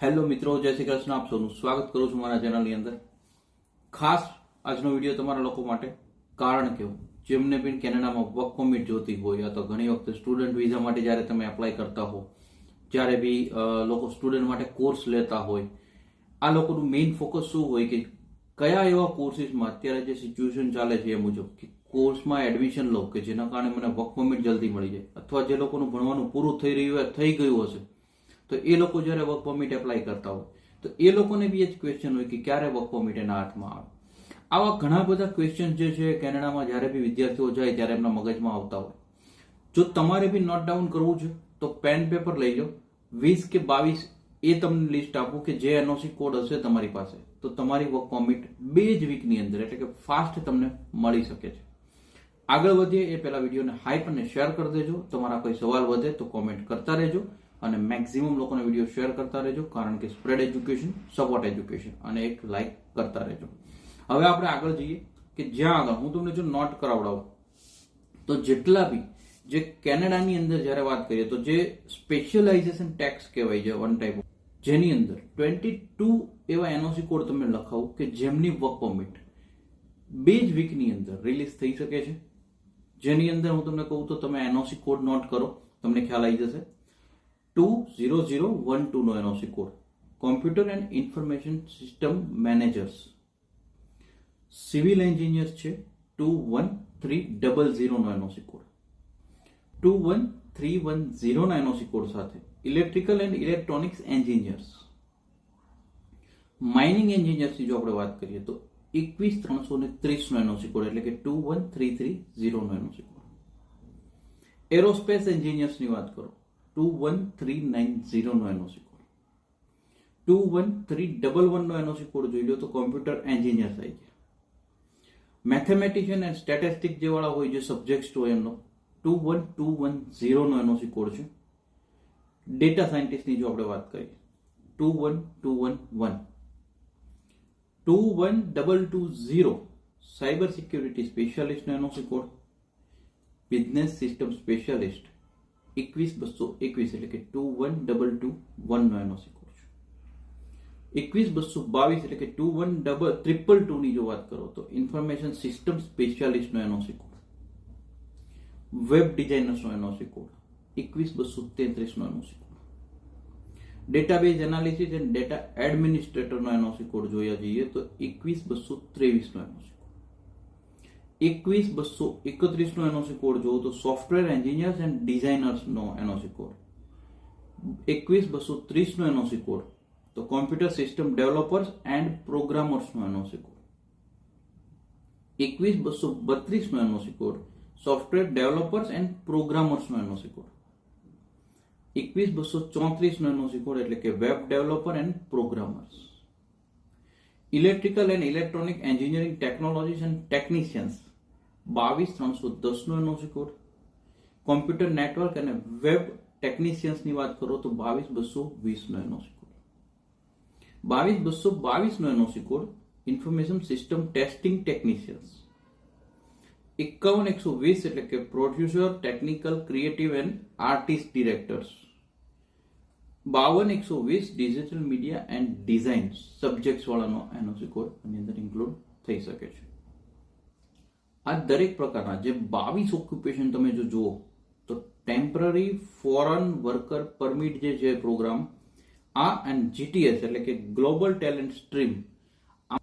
Hello મિત્રો, જય શ્રી કૃષ્ણ. આપ સૌનું સ્વાગત કરું છું મારા ચેનલની અંદર. ખાસ આજનો વીડિયો તમારા લોકો માટે કારણ કે જેમને પણ કેનેડામાં વર્ક પરમિટ જોતી હોય અથવા ઘણી વખતે સ્ટુડન્ટ વિઝા માટે જ્યારે તમે એપ્લાય કરતા હો, જ્યારે બી લોકો સ્ટુડન્ટ માટે કોર્સ લેતા હોય, આ લોકોનું મેઇન ફોકસ શું હોય કે કયા એવા કોર્સિસમાં અત્યારે જે સિચ્યુએશન ચાલે છે એ મુજબ કે કોર્સમાં એડમિશન લો કે જેના કારણે મને વર્ક પરમિટ જલ્દી મળી જાય. અથવા જે લોકોનું ભણવાનું પૂરું થઈ રહ્યું હોય, થઈ ગયું હશે તો એ લોકો જ્યારે વર્ક પરમિટ એપ્લાય કરતા હોય, તો એ લોકોને બી એ જ ક્વેશ્ચન હોય કે ક્યારે વર્ક પરમિટ એના હાથમાં આવે? આવા ઘણા બધા ક્વેશ્ચન જે છે, કેનેડામાં જ્યારે બી વિદ્યાર્થીઓ જાય ત્યારે એમના મગજમાં આવતા હોય. જો તમારે બી નોટ ડાઉન કરવું છે, તો પેન પેપર લઈ લો. વીસ કે બાવીસ એ તમને લિસ્ટ આપું કે જે એનઓસી કોડ હશે તમારી પાસે. તો તમારી વર્ક પરમિટ બે જ વીકની અંદર એટલે કે ફાસ્ટ તમને મળી શકે છે. આગળ વધીએ, એ પહેલા વિડીયોને હાઈપ અને શેર કરી દેજો. તમારા કોઈ સવાલ વધે તો કોમેન્ટ કરતા રહેજો. અને મેક્સિમમ લોકોને વીડિયો શેર કરતા રહેજો, કારણ કે સ્પ્રેડ એજ્યુકેશન સપોર્ટ એજ્યુકેશન અને એક લાઈક કરતા રહેજો. હવે આપણે આગળ જઈએ કે જ્યાં આગળ. હું તમને જો નોટ કરાવડાવું, તો જેટલા બી જે કેનેડાની અંદર જ્યારે વાત કરીએ, તો જે સ્પેશિયલાઇઝેશન ટેક્સ કહેવાય છે વન ટાઈપ જેની અંદર ટ્વેન્ટી ટુ એવા એનઓસી કોડ તમે લખાવો કે જેમની વર્ક પરમિટ બે જ વીકની અંદર રિલીઝ થઈ શકે છે. જેની અંદર હું તમને કહું તો તમે એનઓસી કોડ નોટ કરો, તમને ખ્યાલ આવી જશે. Two zero zero one ટુનો NOC code computer and information system managers civil engineers છે two one three double ઝીરોનો NOC code two one three one ઝીરોના NOC code સાથે electrical and electronics engineers mining એન્જિનિયર્સની જો આપણે વાત કરીએ તો એકવીસ ત્રણસો ને ત્રીસનો એનઓસી કોડ એટલે કે ટુ વન થ્રી થ્રી ઝીરોનો એનઓસી કોડ એરોસ્પેસ એન્જિનિયર્સની વાત કરો. Two one three nine ઝીરોનો NOC code two one three double વનનો NOC code જોઈ લો તો કોમ્પ્યુટર એન્જિનિયર થઈ ગયા. મેથેમેટિશિયન એન્ડ સ્ટેટિસ્ટિક જે વાળા હોય, જે સબ્જેક્ટ હોય એમનો ટુ વન ટુ વન ઝીરોનો એનઓસી કોડ છે. ડેટા સાયન્ટિસ્ટની જો આપણે વાત કરીએ two one two one one two one double two zero cyber security સ્પેશિયાલિસ્ટનો NOC code business system specialist એકવીસ બસો એકવીસ એટલે કે ટુ વન ડબલ ટુ વનનો એનો છે. એકવીસ બસો બાવીસ એટલે કે two one double triple two ની જો વાત કરો તો ઇન્ફોર્મેશન સિસ્ટમ સ્પેશિયાલિસ્ટનો એનઓસી કોડ વેબ ડિઝાઇનર્સનો એનઓસી કોડ એકવીસ બસો તેત્રીસનો NOC code database analysis and data એડમિનિસ્ટ્રેટરનો NOC code જોયા જઈએ તો એકવીસ બસો ત્રેવીસનો એનઓસી એકવીસ બસો એકત્રીસનો એનઓસી કોડ જોવો તો સોફ્ટવેર એન્જિનિયર્સ એન્ડ ડિઝાઇનર્સનો એનઓસી કોડ. એકવીસ બસો ત્રીસનો એનઓસી કોડ. તો કોમ્પ્યુટર સિસ્ટમ ડેવલપર્સ એન્ડ પ્રોગ્રામર્સનો એનઓસી કોડ. એકવીસ બસો બત્રીસનો NOC code. Software developers and પ્રોગ્રામર્સનો NOC code. એકવીસ બસો ચોત્રીસનો એનઓસી કોડ એટલે કે web developer and programmers electrical and electronic engineering technologies and technicians બાવીસ ત્રણસો દસનો એનો કોડ કોમ્પ્યુટર નેટવર્ક અને વેબ ટેકનિશિયન્સની વાત કરો તો બાવીસ બસો વીસનો એનો કોડ બાવીસ બસો બાવીસનો એનો code information system testing technicians એકાવન એકસો વીસ એટલે કે producer technical creative and artist directors બાવન એકસો વીસ digital media and design subject વાળાનો NOC code આની અંદર ઇન્ક્લુડ થઈ શકે છે. આ દરેક પ્રકારના જે બાવીસ ઓક્યુપેશન તમે જો જુઓ, તો ટેમ્પરરી ફોરેન વર્કર પરમિટ જે છે પ્રોગ્રામ આ એન્ડ જીટીએસ એટલે કે ગ્લોબલ ટેલેન્ટ સ્ટ્રીમ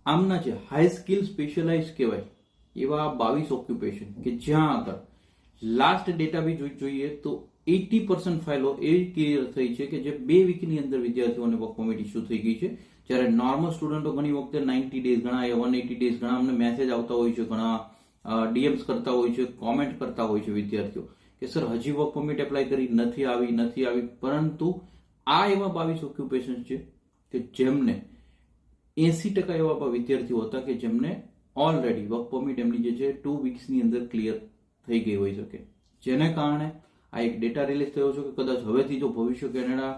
આમના જે હાઈ સ્કિલ સ્પેશિયલાઇઝ કહેવાય, એવા બાવીસ ઓક્યુપેશન કે જ્યાં આગળ લાસ્ટ ડેટા બી જોઈ- જોઈએ તો એટી પર્સન્ટ ફાઇલો એવી ક્લિયર થઈ છે કે જે બે વીકની અંદર વિદ્યાર્થીઓને વર્ક પરમિટ ઇસ્યુ થઈ ગઈ છે. જ્યારે નોર્મલ સ્ટુડન્ટો ઘણી વખતે નાઇન્ટી ડેઝ ઘણા વન એટી ડેઝ ઘણા અમને મેસેજ આવતા હોય છે ઘણા ડીએમ્સ કરતા હોય છે, કોમેન્ટ કરતા હોય છે વિદ્યાર્થીઓ કે સર, હજી વર્ક પરમિટ એપ્લાય કરી, નથી આવી નથી આવી. પરંતુ આ એવા બાવીસ ઓક્યુપેશન છે કે જેમને એસી ટકા એવા વિદ્યાર્થીઓ હતા કે જેમને ઓલરેડી વર્ક પરમિટ એમની જે છે ટુ વીક્સની અંદર ક્લિયર થઈ ગઈ હોઈ શકે. જેને કારણે આ એક ડેટા રિલીઝ થયો છે કે કદાચ હવેથી જો ભવિષ્ય કેનેડા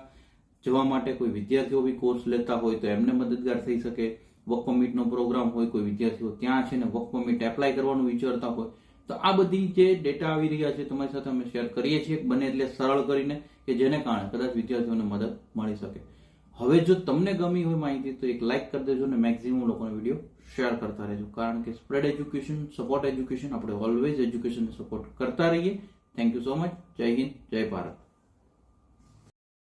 જવા માટે કોઈ વિદ્યાર્થીઓ બી કોર્સ લેતા હોય તો એમને મદદગાર થઈ શકે. વર્ક પરમિટનો પ્રોગ્રામ હોય, કોઈ વિદ્યાર્થીઓ ત્યાં છે ને વર્ક પરમિટ એપ્લાય કરવાનું વિચારતા હોય, તો આ બધી જે ડેટા આવી રહ્યા છે, તમારી સાથે અમે શેર કરીએ છીએ. બને એટલે સરળ કરીને કે જેને કારણે કદાચ વિદ્યાર્થીઓને મદદ મળી શકે. હવે જો તમને ગમી હોય માહિતી, તો એક લાઇક કરી દેજો અને મેક્સિમમ લોકોને વીડિયો શેર કરતા રહેજો. કારણ કે સ્પ્રેડ એજ્યુકેશન સપોર્ટ એજ્યુકેશન આપણે ઓલવેઝ એજ્યુકેશનને સપોર્ટ કરતા રહીએ. થેન્ક યુ સો મચ જય હિન્દ, જય ભારત.